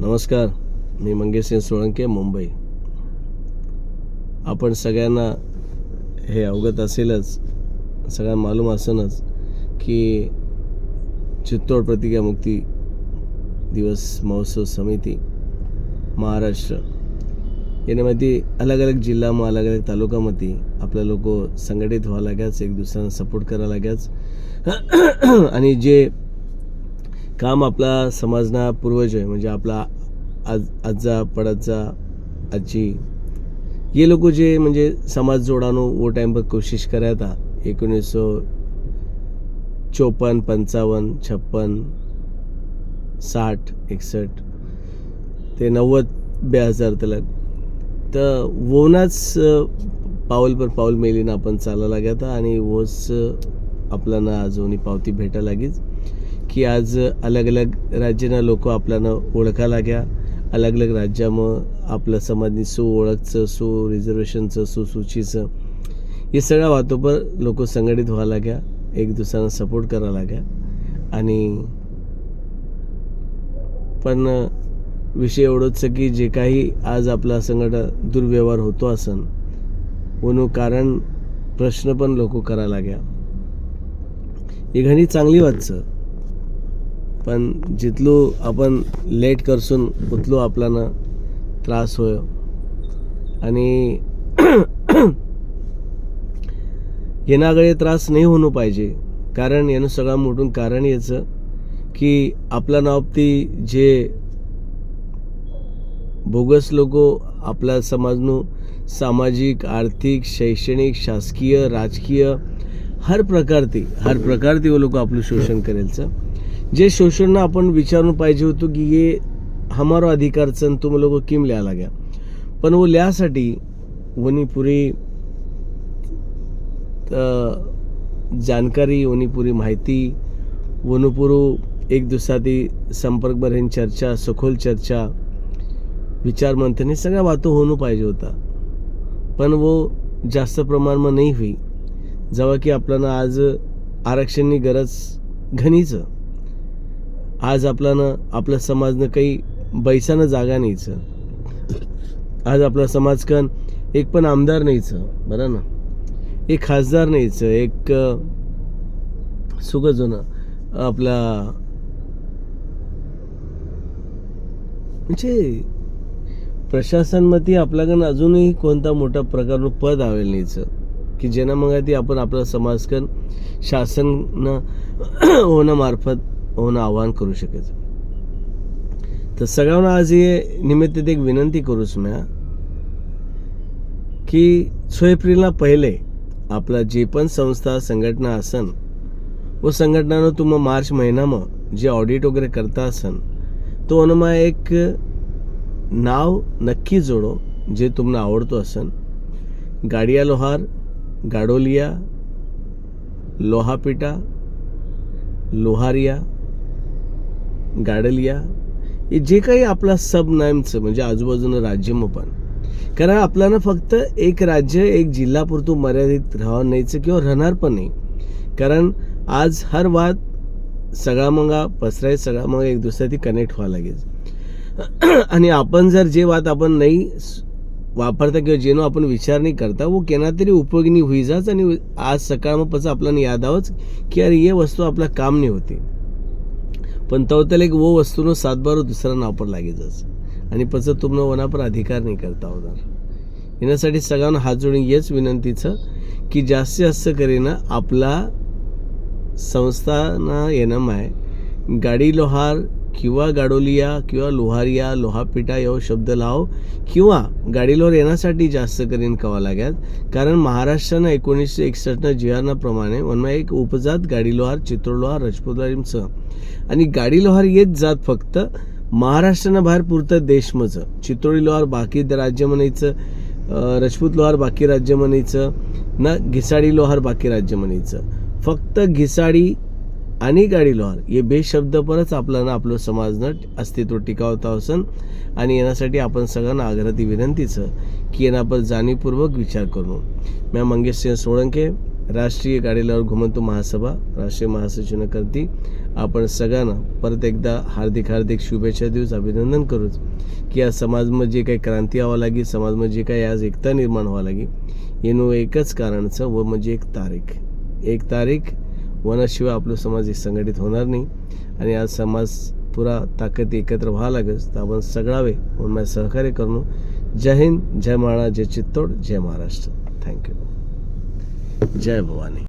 नमस्कार मी मंगेश सिंग सोळंके मुंबई. आपण सगळ्यांना हे अवगत असेलच सगळ्यांना मालूम असेलच की चित्तोड प्रतिज्ञामुक्ती दिवस महोत्सव समिती महाराष्ट्र. याच्यामध्ये अलग अलग जिल्हाમાં अलग अलग तालुकामध्ये आपल्या लोक संघटित व्हावं लाग्याच एक दुसऱ्यांना सपोर्ट करावं लाग्याच आणि जे काम आपला समाजना पूर्वज आहे म्हणजे आपला आज आजा पड़ाचा आजी. ये लोक जे म्हणजे समाज जोड़ानो वो टाइम पर कोशिश कराया था। चौपन्न पंचावन्न चौपन छप्पन साठ एकसठ ते नव्वद बेहजार तलक। तर वोनाच पाऊल पर पाऊल मेलीन आपण चाला लागा था आणि वोच आपल्याला अजूनही पावती भेटा लागीच की आज अलग अलग राज्यना लोक आपल्याला ओळखा लाग्या। अलग अलग राज्यामुळं आपलं समाजनी सु ओळखचं सु रिझर्वेशनचं सुसूचीचं हे सगळ्या वातोपर लोक संघटित व्हावं लाग्या एक दुसऱ्यांना सपोर्ट करावं लाग्या आणि पण विषय एवढंच की जे काही आज आपला संघट दुर्व्यवहार होतो असन म्हणून कारण प्रश्न पण लोक करा लाग्या ही घणी चांगली वाटचं पण जितलो आपण लेट करसून उतलो आपल्याला त्रास होय. आणि येणागळे त्रास नाही होणं पाहिजे. कारण यानं सगळं मोठून कारण याचं की आपल्या नावती जे बोगस लोक आपल्या समाजનું सामाजिक आर्थिक शैक्षणिक शासकीय राजकीय हर प्रकारती हर प्रकारती वो लोक आपलं शोषण करेलचं. जे शोषणनं आपण विचारून पाहिजे होतं की हे हमारो अधिकारचं तुम लोक किम लिहा लाग्या पण वो लिहासाठी वनी पुरी जानकारी वनी पुरी माहिती वनुपुरू एक दुसराती संपर्क रहेन चर्चा सखोल चर्चा विचारमंथन हे सगळ्या वातो होणं पाहिजे होता. पण वो जास्त प्रमाणात नाही हुई. जेव्हा की आपल्याला आज आरक्षणनी गरज घणीचं. आज आपल्यानं आपल्या समाजनं काही बैसानं जागा न्यायचं. आज आपला समाजकन एक पण आमदार न्यायचं बरं ना? एक खासदार न्यायचं एक सुग जुनं आपला म्हणजे प्रशासनमध्ये आपल्याकडं अजूनही कोणता मोठा प्रकार पद आवेल न्यायचं? की ज्यांना मग ती आपण आपला समाजकन शासन होण्यामार्फत मार्फत होणं आवाहन करू शकायचं तर सगळ्यांना आज हे निमित्त एक विनंती करूच म्या की सो एप्रिलला पहिले आपला जे पण संस्था संघटना असन व संघटनानं तुम मार्च महिनामा जे ऑडिट वगैरे करता असन तो अनमा एक नाव नक्की जोडो जे तुम्हाला आवडतो असन. गाडिया लोहार गाडोलिया लोहापिटा लोहारिया गाडलिया हे जे काही आपला सबनामचं म्हणजे आजूबाजूनं राज्यमं पण. कारण आपल्याला फक्त एक राज्य एक जिल्हापुरतं मर्यादित राहावं नाहीचं किंवा राहणार पण नाही. कारण आज हर वाद सगळा मंगा पसराय सगळा मग एक दुसऱ्या ती कनेक्ट व्हावं लागेल. आणि आपण जर जे वाद आपण नाही वापरता किंवा जेनो आपण विचार नाही करता वो केना तरी उपयोगी होई जाच आणि आज सकाळ मग पचं आपल्याला याद आवच की अरे ये वस्तू आपला काम नाही होती. पण तवतल एक वो वस्तूनं सातबार दुसरा नाव पण लागेच आणि पचं तुमनं वनापर अधिकार नाही करता होणार. येण्यासाठी सगळ्यांना हात जोडून हेच विनंतीचं की जास्तीत जास्त करीनं आपला संस्थाना येणं माय. गाडी लोहार किंवा गाडोलिया किंवा लोहारिया लोहापिटा यो शब्द लाव किंवा गाडी लोहार येण्यासाठी जास्त करीन कवा लाग्यात कारण महाराष्ट्रानं एकोणीसशे एकसष्टनं जिहारणाप्रमाणे वनमा एक उपजात गाडी लोहार चित्रोड लोहार आणि गाडी लोहार येत जात फक्त महाराष्ट्रानं बाहेर पुरतं देशमचं चित्रोळी लोहार बाकी राज्य म्हणायचं राजपूत लोहार बाकी राज्य म्हणायचं ना घिसाडी लोहार बाकी राज्य म्हणायचं फक्त घिसाडी आणि गाडी लोहार हे बेशब्द परच आपल्याला आपलं समाजनं अस्तित्व टिकावता असन आणि येण्यासाठी आपण सगळ्यांना आग्रही विनंतीचं की येण्यापर जाणीवपूर्वक विचार करू मैं मंगेश सिंह सोळंके राष्ट्रीय गाडी लोहार घुमंतू महासभा राष्ट्रीय महासचिव करती. आपण सगळ्यांना परत एकदा हार्दिक हार्दिक शुभेच्छा देऊच अभिनंदन करूच की आज समाजमध्ये जे काही क्रांती व्हावं लागी समाजमध्ये जे काही आज एकता निर्माण व्हावं लागी येणू एकच कारणचं व म्हणजे एक तारीख. एक तारीख वनाशिवाय आपलं समाज हे संघटित होणार नाही. आणि आज समाज पुरा ताकद एकत्र व्हावं लागेल तर आपण सगळावे म्हणून माझं सहकार्य करणं जय हिंद जय महाराज जय चित्तोड जय महाराष्ट्र. थँक्यू जय भवानी.